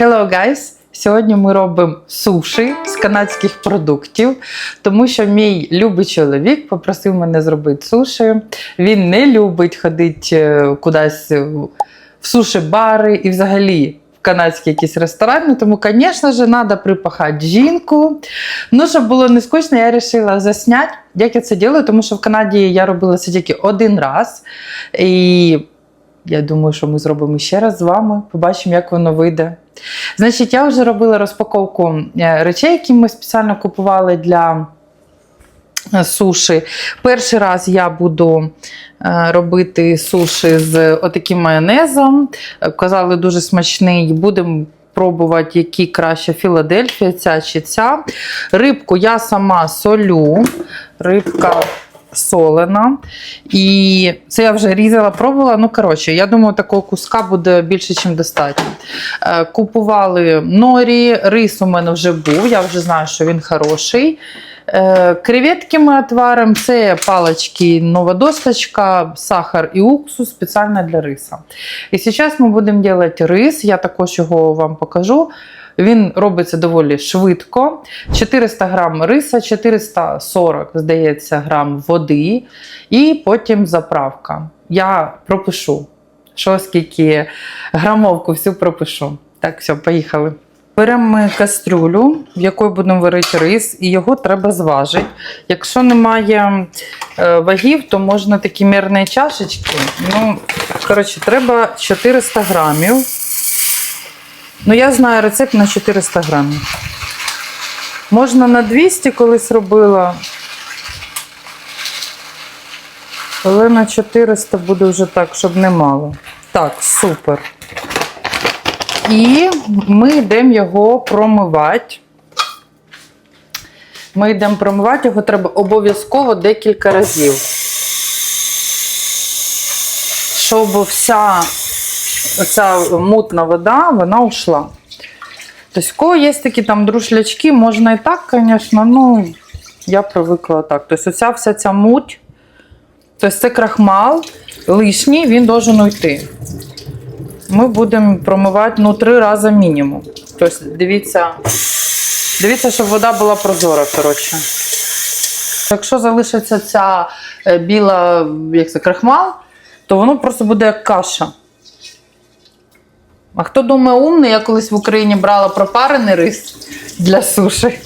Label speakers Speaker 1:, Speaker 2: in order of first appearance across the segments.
Speaker 1: Hello, guys! Сьогодні ми робимо суші з канадських продуктів, тому що мій любий чоловік попросив мене зробити суші. Він не любить ходити е, кудись в суші-бари і взагалі в канадські якісь ресторани. Тому, звісно ж, треба припахати жінку. Ну, щоб було не скучно, я вирішила засняти, як я це роблю, тому що в Канаді я робила це тільки один раз. І я думаю, що ми зробимо ще раз з вами, побачимо, як воно вийде. Значить, я вже робила розпаковку е, речей, які ми спеціально купували для е, суші. Перший раз я буду е, робити суші з отаким майонезом. Казали, дуже смачний. Будемо пробувати, які краще Філадельфія, ця чи ця. Рибку я сама солю. Рибка солена. І це я вже різала, пробувала. Ну, коротше, я думаю, такого куска буде більше, ніж достатньо. Е, Купували норі, рис у мене вже був, я вже знаю, що він хороший. Е, Креветки ми отваримо, це палички, нова досточка, сахар і уксус спеціально для риса. І зараз ми будемо робити рис, я також його вам покажу. Він робиться доволі швидко. 400 грам риса, 440, здається, грам води, і потім заправка. Я пропишу, що скільки грамовку всю пропишу. Так, все, поїхали. Беремо кастрюлю, в якої будемо варити рис, і його треба зважити. Якщо немає е, вагів, то можна такі мірні чашечки. Ну, коротше, треба 400 грамів. Ну, я знаю рецепт на 400 грамів. Можна на 200 колись робила. Але на 400 буде вже так, щоб не мало. Так, супер. І ми йдемо його промивати. Ми йдемо промивати, його треба обов'язково декілька разів. Щоб вся оця мутна вода, вона ушла. Тобто, кого є такі там друшлячки, можна і так, звісно, ну, я привикла так. Тобто, оця вся ця муть, тобто це крахмал лишній, він должен уйти. Ми будемо промивати ну, три рази мінімум. Тобто, дивіться, дивіться, щоб вода була прозора, коротше. Якщо залишиться ця е, біла, як це, крахмал, то воно просто буде як каша. А хто думає умний, я колись в Україні брала пропарений рис для суші,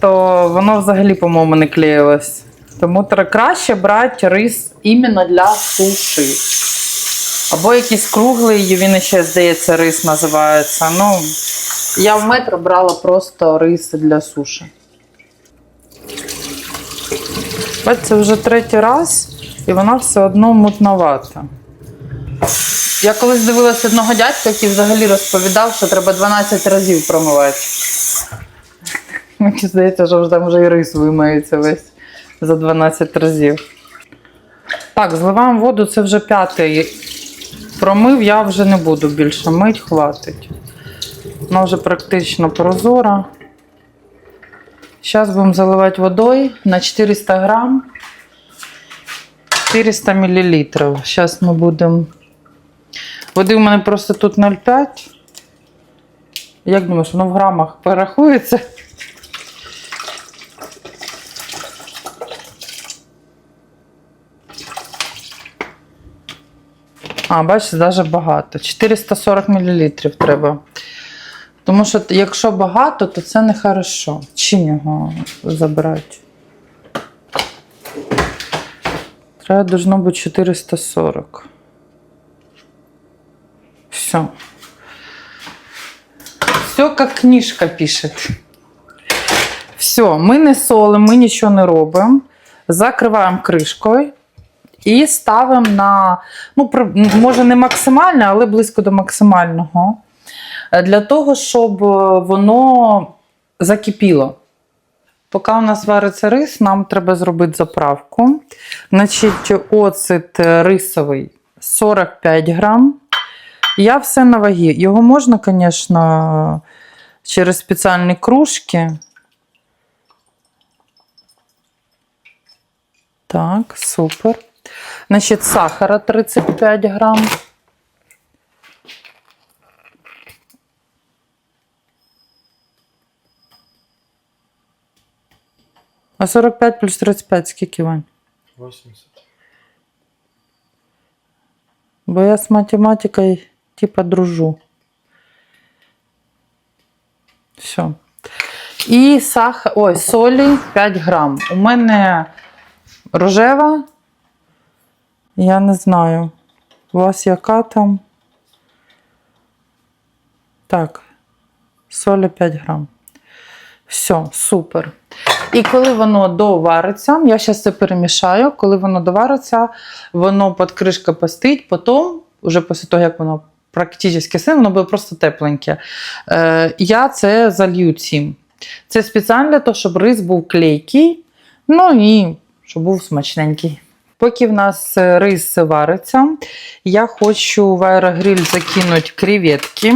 Speaker 1: то воно взагалі, по-моєму, не клеїлось. Тому краще брати рис іменно для суші. Або якийсь круглий, він ще, здається, рис називається. Ну, я в метро брала просто рис для суші. Це вже третій раз, і вона все одно мутновата. Я колись дивилася одного дядька, який взагалі розповідав, що треба 12 разів промивати. Мені здається, що вже там вже і рис вимиється весь за 12 разів. Так, зливаємо воду, це вже п'ятий промив, я вже не буду більше мить, хватить. Вона вже практично прозора. Зараз будемо заливати водою на 400 грам. 400 мл. Зараз ми будемо. Води у мене просто тут 0,5. Як думаєш, воно в грамах порахується? А, бачиш, навіть багато. 440 мл треба. Тому що якщо багато, то це не хорошо. Чим його забрати? Треба должно бути 440. Все. Все, як книжка пише. Все, ми не солимо, ми нічого не робимо. Закриваємо кришкою і ставимо на, ну, може не максимально, але близько до максимального. Для того, щоб воно закипіло. Поки у нас вариться рис, нам треба зробити заправку. Значить, оцет е, рисовий 45 грам. Я все на вагі. Його можна, звісно, через спеціальні кружки. Так, супер. Значить, сахара 35 грам. А 45 плюс 35 скільки Вань?
Speaker 2: 80.
Speaker 1: Бо я з математикою типа дружу. Все. І сахар, ой, солі 5 грам. У мене рожева. Я не знаю. У вас яка там? Так. Солі 5 грам. Все, супер. І коли воно довариться, я зараз це перемішаю, коли воно довариться, воно під кришкою постить, потім, вже після того, як воно практично син, воно буде просто тепленьке. Е, я це залью цим. Це спеціально для того, щоб рис був клейкий, ну і щоб був смачненький. Поки в нас е, рис вариться, я хочу в аерогриль закинути креветки.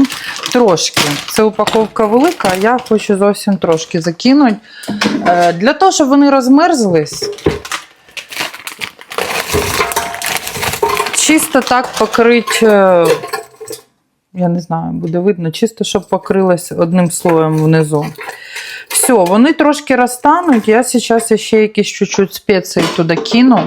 Speaker 1: Трошки. Це упаковка велика, я хочу зовсім трошки закинути. Е, Для того, щоб вони розмерзлись. Чисто так покрити, е, я не знаю, буде видно, чисто, щоб покрилось одним слоєм внизу. Все, вони трошки розтануть. Я зараз ще якісь чуть-чуть спеції туди кину.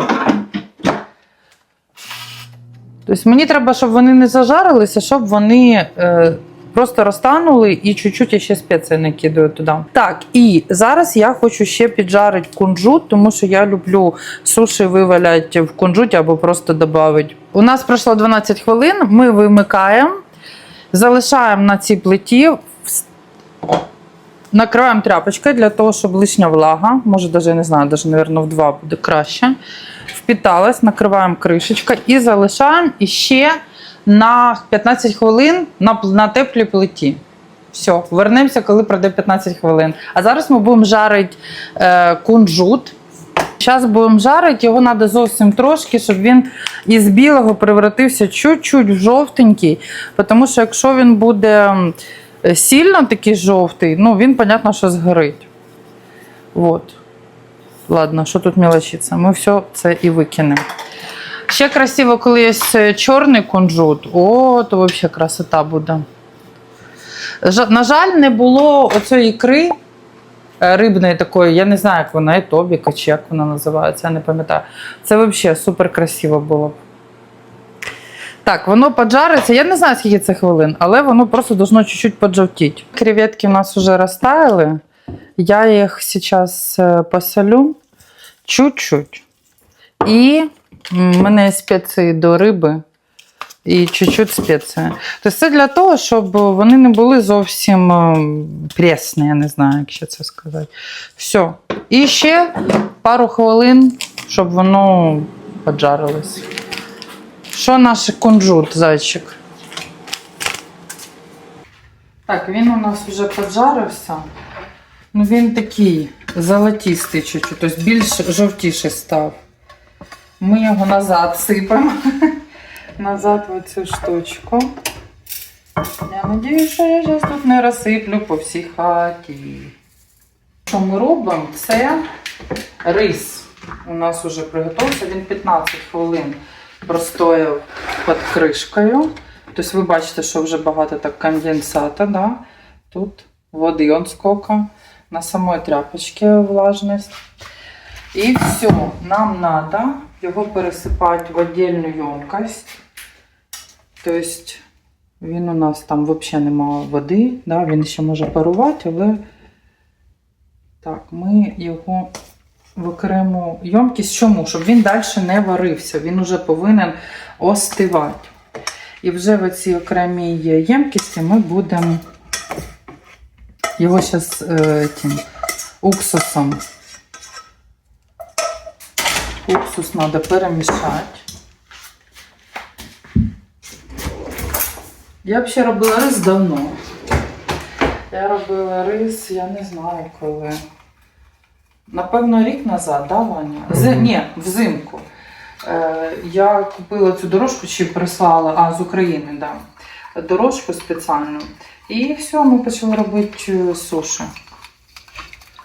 Speaker 1: Тобто мені треба, щоб вони не зажарилися, щоб вони е, просто розтанули і чуть-чуть ще спеції накидаю туди. Так, і зараз я хочу ще піджарити кунжут, тому що я люблю суші виваляти в кунжуті або просто додати. У нас пройшло 12 хвилин, ми вимикаємо, залишаємо на цій плиті. Накриваємо тряпочкою для того, щоб лишня влага, може, навіть не знаю, навіть, мабуть, в два буде краще. Впіталась, накриваємо кришечка і залишаємо іще на 15 хвилин на, на теплій плиті. Все, вернемося, коли пройде 15 хвилин. А зараз ми будемо жарити е, кунжут. Зараз будемо жарити, його треба зовсім трошки, щоб він із білого превратився чуть-чуть в жовтенький. Тому що якщо він буде сильно такий жовтий, ну він, понятно, що згорить. Вот. Ладно, що тут мелочиться? Ми все це і викинемо. Ще красиво, коли є е, чорний кунжут. О, то взагалі красота буде. На жаль, не було оцієї ікри рибної такої, я не знаю, як вона, етобіка чи як вона називається, я не пам'ятаю. Це взагалі супер красиво було б. Так, воно поджариться. Я не знаю, скільки це хвилин, але воно просто должно чуть-чуть поджовтіти. Креветки у нас вже розтаяли. Я їх зараз е, посолю чуть-чуть. І в мене спеції до риби і чуть-чуть спеції. Тобто це для того, щоб вони не були зовсім е, пресні, я не знаю, як ще це сказати. Все. І ще пару хвилин, щоб воно поджарилось. Що наш кунжут, зайчик? Так, він у нас вже поджарився. Ну, він такий золотистий чуть-чуть, тобто більш жовтіший став. Ми його назад сипемо. Назад в цю штучку. Я сподіваюся, що я зараз тут не розсиплю по всій хаті. Що ми робимо? Це рис. У нас вже приготувався, він 15 хвилин простояв під кришкою. Тобто ви бачите, що вже багато так конденсата, да? тут води он сколько, на самой тряпочці влажність. І все, нам треба його пересипати в віддільну ємкость. Тобто він у нас там взагалі немає води, да? він ще може парувати, але так, ми його в окрему ємкість. Чому? Щоб він далі не варився, він вже повинен остивати. І вже в цій окремій ємкісті ми будемо його зараз е, уксусом. Уксус треба перемішати. Я взагалі робила рис давно. Я робила рис, я не знаю коли. Напевно, рік назад, да, Ваня? З... Ні, взимку. Е, я купила цю дорожку чи прислала, а з України, да. Дорожку спеціальну. І все, ми почали робити е, суші.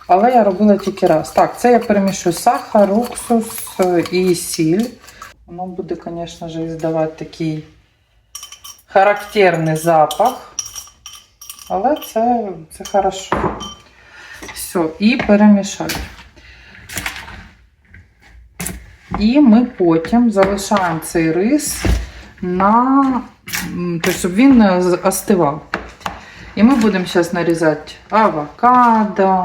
Speaker 1: Але я робила тільки раз. Так, це я перемішую сахар, уксус е, і сіль. Воно буде, звісно здавати такий характерний запах. Але це, це хорошо. Все, і перемішати. І ми потім залишаємо цей рис на тобто, щоб він е, остивав. І ми будемо зараз нарізати авокадо,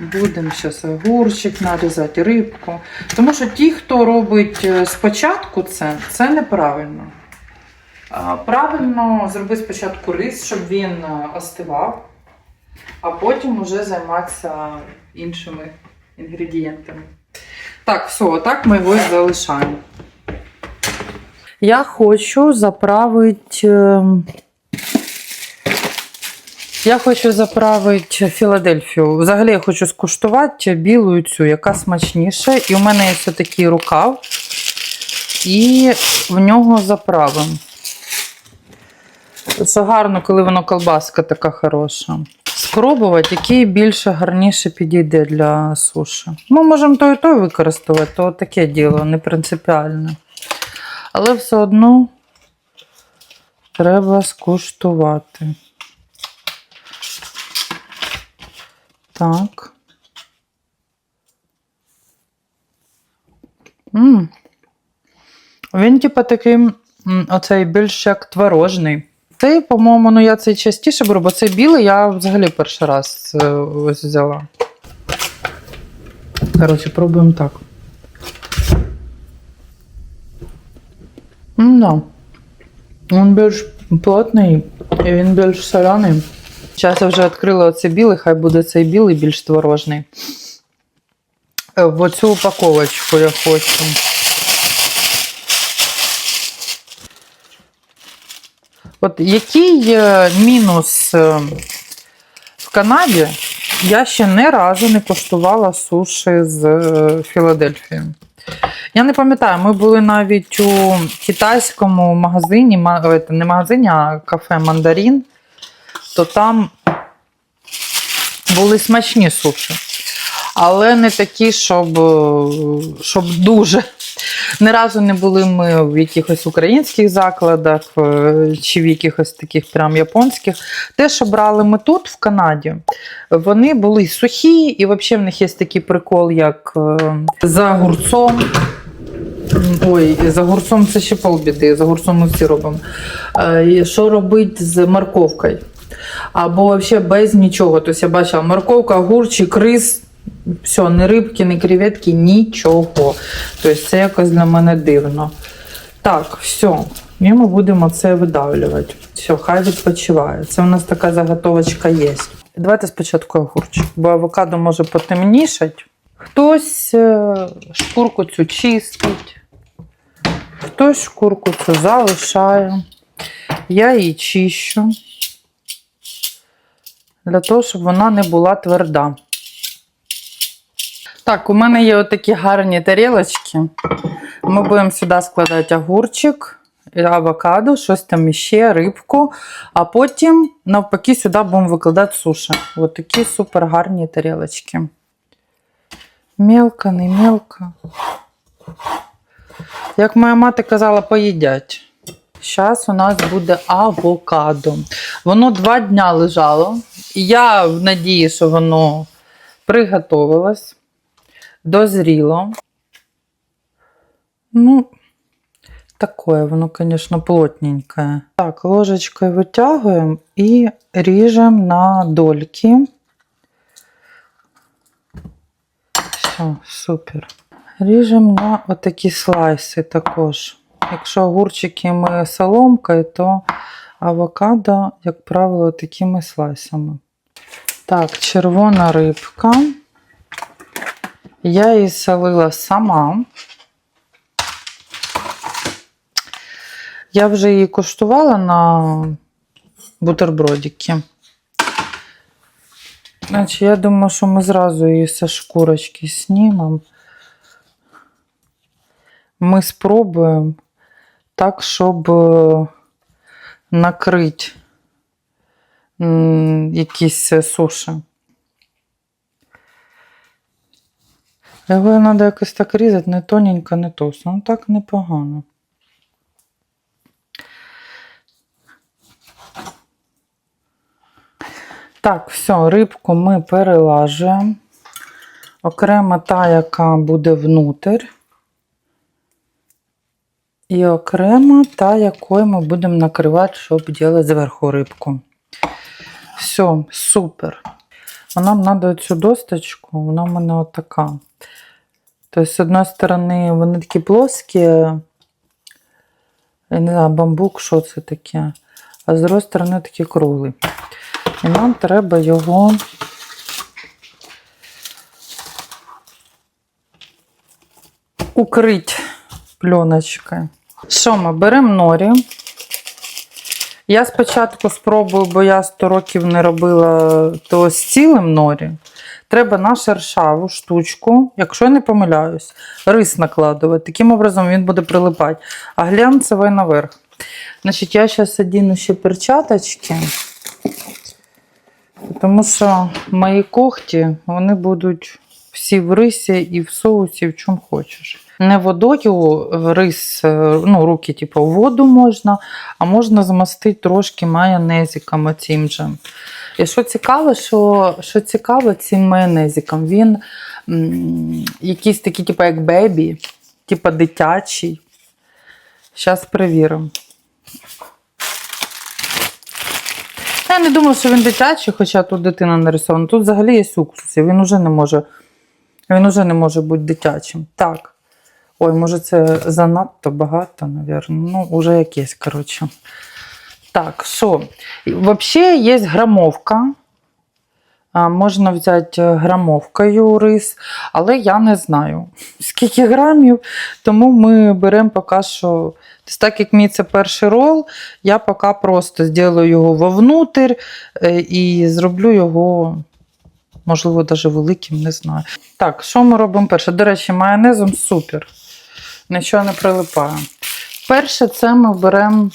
Speaker 1: будемо зараз огурчик нарізати, рибку. Тому що ті, хто робить е, спочатку це, це неправильно. Правильно зроби спочатку рис, щоб він е, остивав, а потім вже займатися іншими інгредієнтами. Так, все, отак ми його залишаємо. Я хочу заправити. ем, Я хочу заправити Філадельфію. Взагалі я хочу скуштувати білу цю, яка смачніша. І у мене є ось такий рукав. І в нього заправимо. Це гарно, коли воно колбаска така хороша. Спробувати, який більше гарніше підійде для суші. Ми можемо той і той використовувати, то таке діло, не принципіальне. Але все одно треба скуштувати. Так. м Він, типа, такий, оцей більш як творожний. Цей, по-моєму, ну я цей частіше беру, бо цей білий я взагалі перший раз е, ось взяла. Коротше, пробуємо так. Ну, він більш плотний і він більш соляний. Зараз я вже відкрила оцей білий, хай буде цей білий більш творожний. Е, В оцю упаковочку я хочу. От який е, мінус е, в Канаді, я ще не разу не коштувала суші з е, Філадельфії. Я не пам'ятаю, ми були навіть у китайському магазині, не магазині, а кафе Мандарін, то там були смачні суші. Але не такі, щоб, е, щоб дуже. Ні разу не були ми в якихось українських закладах е, чи в якихось таких прям японських. Те, що брали ми тут, в Канаді, вони були сухі, і взагалі в них є такий прикол, як е, за огурцом. Ой, за огурцом це ще полбіди, за огурцом ми всі робимо. Е, Що робити з морковкою? Або взагалі без нічого. Тобто я бачила морковка, огурчик, рис, все, ні рибки, ні креветки, нічого. Тобто це якось для мене дивно. Так, все. І ми будемо це видавлювати. Все, хай відпочиває. Це у нас така заготовочка є. Давайте спочатку огурчик, бо авокадо може потемнішати. Хтось е, шкурку цю чистить, хтось шкурку цю залишає. Я її чищу для того, щоб вона не була тверда. Так, у мене є отакі гарні тарілочки. Ми будемо сюди складати огурчик, авокадо, щось там іще, рибку, а потім, навпаки, сюди будемо викладати суші. Ось такі супер гарні тарілочки. Мелко, не мелко. Як моя мати казала, поїдять. Зараз у нас буде авокадо. Воно два дня лежало. І я в надії, що воно приготовилось, дозріло. Ну, такое воно, звісно, плотненьке. Так, ложечкою витягуємо і ріжемо на дольки. Все, супер. Ріжемо на отакі слайси також. Якщо огурчики ми соломкою, то авокадо, як правило, такими слайсами. Так, червона рибка. Я її солила сама. Я вже її куштувала на бутербродики. Значить, я думаю, що ми зразу її зі шкурочки знімемо. Ми спробуємо так, щоб е, накрити якісь е, суші. Його треба якось так різати, не тоненько, не товсто. Ну так непогано. Так, все, рибку ми перелажуємо. Окремо та, яка буде внутрь. І окремо та, якою ми будемо накривати, щоб робити зверху рибку. Все, супер. А нам треба цю досточку, вона в мене отака. Тобто, з одної сторони, вони такі плоскі, я не знаю, бамбук, що це таке. А з другої сторони такі круглі. І нам треба його укрити пленочкою. Що ми беремо норі. Я спочатку спробую, бо я 100 років не робила то з цілим норі. Треба на шершаву штучку, якщо я не помиляюсь, рис накладувати. Таким образом він буде прилипати. А глянцевий наверх. Значить, я зараз одіну ще перчаточки, тому що мої когті вони будуть всі в рисі і в соусі, в чому хочеш. Не водою рис, е, ну, руки, типу, воду можна, а можна змастити трошки майонезиком оцім же. І що цікаво, що, що цікаво цим майонезиком, він м, якийсь такий, типу, як бебі, типу дитячий. Зараз перевіримо. Я не думаю, що він дитячий, хоча тут дитина нарисована. Тут взагалі є уксус, і він уже не може, він уже не може бути дитячим. Так. Ой, може, це занадто багато, мабуть. Ну, уже якесь, коротше. Так, що? Взагалі є грамовка. Можна взяти грамовкою рис, але я не знаю, скільки грамів, тому ми беремо поки що. Так як мій це перший рол, я поки просто зроблю його вовнутрь е, і зроблю його, можливо, навіть великим, не знаю. Так, що ми робимо перше? До речі, майонезом супер. Нічого не прилипає. Перше, це ми беремо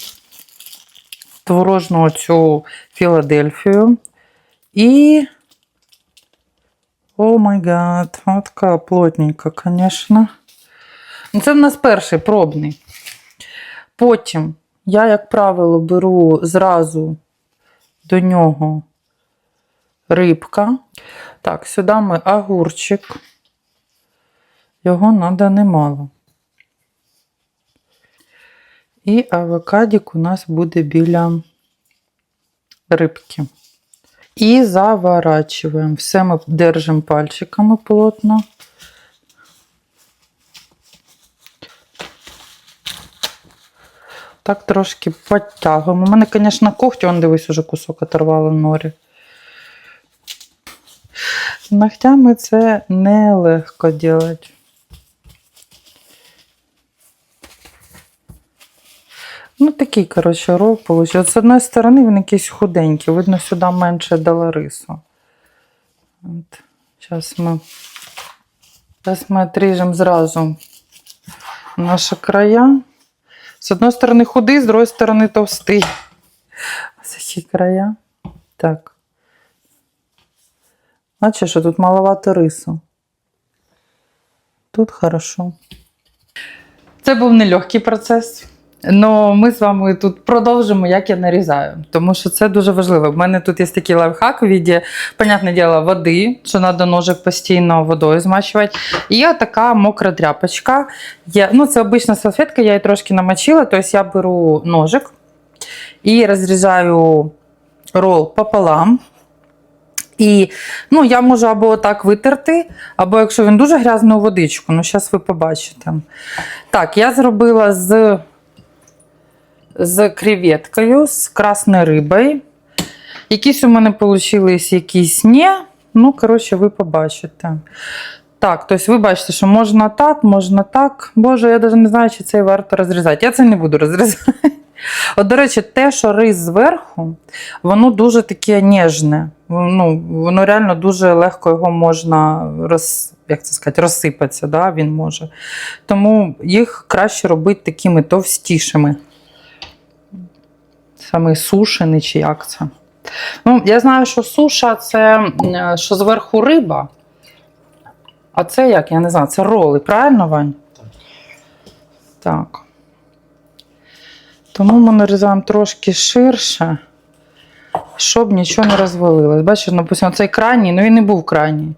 Speaker 1: творожну цю Філадельфію. І. О май гад, така плотненька, звісно. Ну, Це в нас перший пробний. Потім я, як правило, беру зразу до нього рибка. Так, сюди ми огурчик. Його треба немало. І авокадік у нас буде біля рибки. І заворачуємо. Все ми держимо пальчиками плотно. Так трошки підтягуємо. У мене, звісно, когті, он дивись, уже кусок оторвало норі. Ногтями це нелегко робити. Ну, такий, коротше, рол вийшов. З одної сторони він якийсь худенький, видно, сюди менше дала рису. От. Зараз ми, зараз ми отріжемо зразу наші края. З одної сторони худий, з другої сторони товстий. Ось такі края. Так. Бачиш, що тут маловато рису. Тут хорошо. Це був нелегкий процес. Ну, ми з вами тут продовжимо, як я нарізаю, тому що це дуже важливо. У мене тут є такий лайфхак у понятне діло, води, що треба ножик постійно водою змачувати. І є така мокра тряпочка. Я, ну, це обична салфетка, я її трошки намочила, тобто я беру ножик і розрізаю рол пополам. І ну, я можу або отак витерти, або якщо він дуже грязний у водичку, ну зараз ви побачите. Так, я зробила з з креветкою, з красною рибою. Якісь у мене вийшли, якісь ні. Ну, коротше, ви побачите. Так, тобто ви бачите, що можна так, можна так. Боже, я навіть не знаю, чи це варто розрізати. Я це не буду розрізати. От, до речі, те, що рис зверху, воно дуже таке ніжне. Ну, воно реально дуже легко його можна роз, як це сказати, розсипатися. Да? Він може. Тому їх краще робити такими товстішими. Саме сушений чи як це. Ну, я знаю, що суша це що зверху риба. А це як? Я не знаю, це роли, правильно, Вань? Так. Тому ми нарізаємо трошки ширше, щоб нічого не розвалилось. Бачиш, допустимо, цей крайній, ну він не був крайній.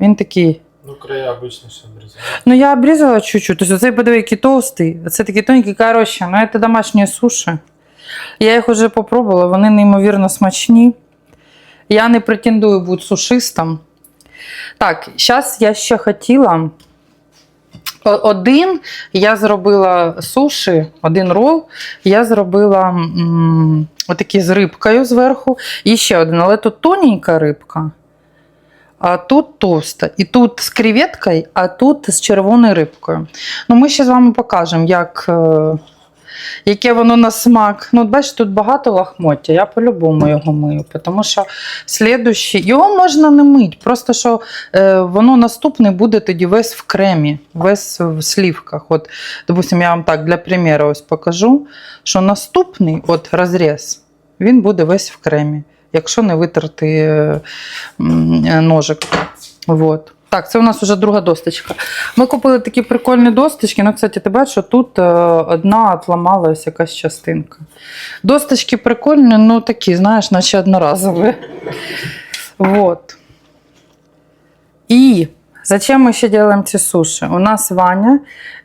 Speaker 1: Він такий.
Speaker 2: Ну, края обычно все обрезают.
Speaker 1: Ну, я обрізала чуть-чуть. Тобто цей подиви, який товстий, а це такий тоненький, коротше, ну це домашні суші. Я їх вже попробувала, вони неймовірно смачні. Я не претендую бути сушистом. Так, зараз я ще хотіла. Один я зробила суші, один рол. Я зробила м, отакі з рибкою зверху. І ще один, але тут тоненька рибка. А тут товста. І тут з креветкою, а тут з червоною рибкою. Ну, ми ще з вами покажемо, як, е, яке воно на смак. Ну, бачите, тут багато лахмоття. Я по-любому його мию, тому що слідущий, його можна не мити, просто що е, воно наступне буде тоді весь в кремі, весь в слівках. От, допустим, я вам так для примеру ось покажу, що наступний от розріз, він буде весь в кремі, якщо не витерти е, е, ножик. Вот. Так, це у нас вже друга досточка. Ми купили такі прикольні досточки. Ну, кстати, ти бачиш, що тут е, одна отламалась якась частинка. Досточки прикольні, ну такі, знаєш, наче одноразові. Вот. І зачем ми ще робимо ці суші? У нас Ваня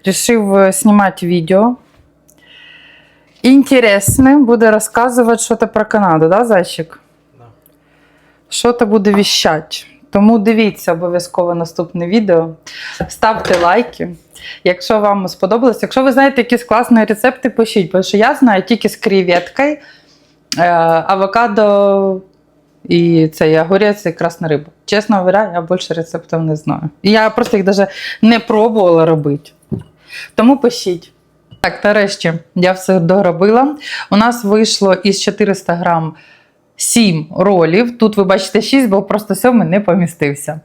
Speaker 1: вирішив знімати відео. Інтересне, буде розказувати щось про Канаду, да, зайчик?
Speaker 2: Да.
Speaker 1: що то буде віщати. Тому дивіться обов'язково наступне відео. Ставте лайки. Якщо вам сподобалось, якщо ви знаєте якісь класні рецепти, пишіть, бо що я знаю тільки з креветкою, е, авокадо і це і огурець і красна риба. Чесно говоря, я більше рецептів не знаю. Я просто їх навіть не пробувала робити. Тому пишіть. Так, нарешті я все доробила. У нас вийшло із 400 грам 7 ролів. Тут ви бачите 6, бо просто сьомий не помістився.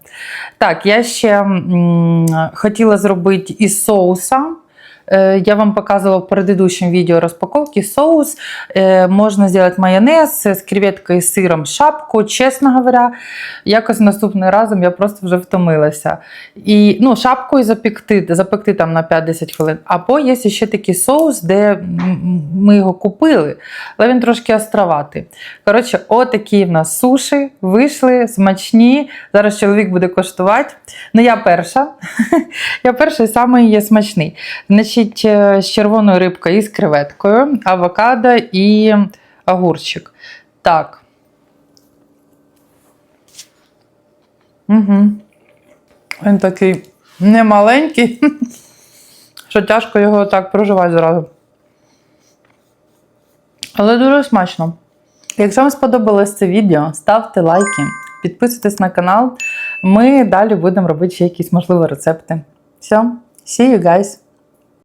Speaker 1: Так, я ще м, хотіла зробити із соуса. Е, Я вам показувала в предыдущем відео розпаковки соус. Е, Можна зробити майонез з креветкою, сиром, шапку. Чесно говоря, якось наступним разом я просто вже втомилася. І ну, шапкою запекти, запекти там на 5-10 хвилин. Або є ще такий соус, де ми його купили, але він трошки островатий. Коротше, отакі в нас суші вийшли, смачні. Зараз чоловік буде коштувати. Ну, я перша. Я перший самий є смачний. Значить, е, з червоною рибкою і з креветкою, авокадо і огурчик. Так. Угу. Він такий немаленький, що тяжко його так проживати зразу. Але дуже смачно. Якщо вам сподобалось це відео, ставте лайки, підписуйтесь на канал. Ми далі будемо робити ще якісь можливі рецепти. Все, see you guys!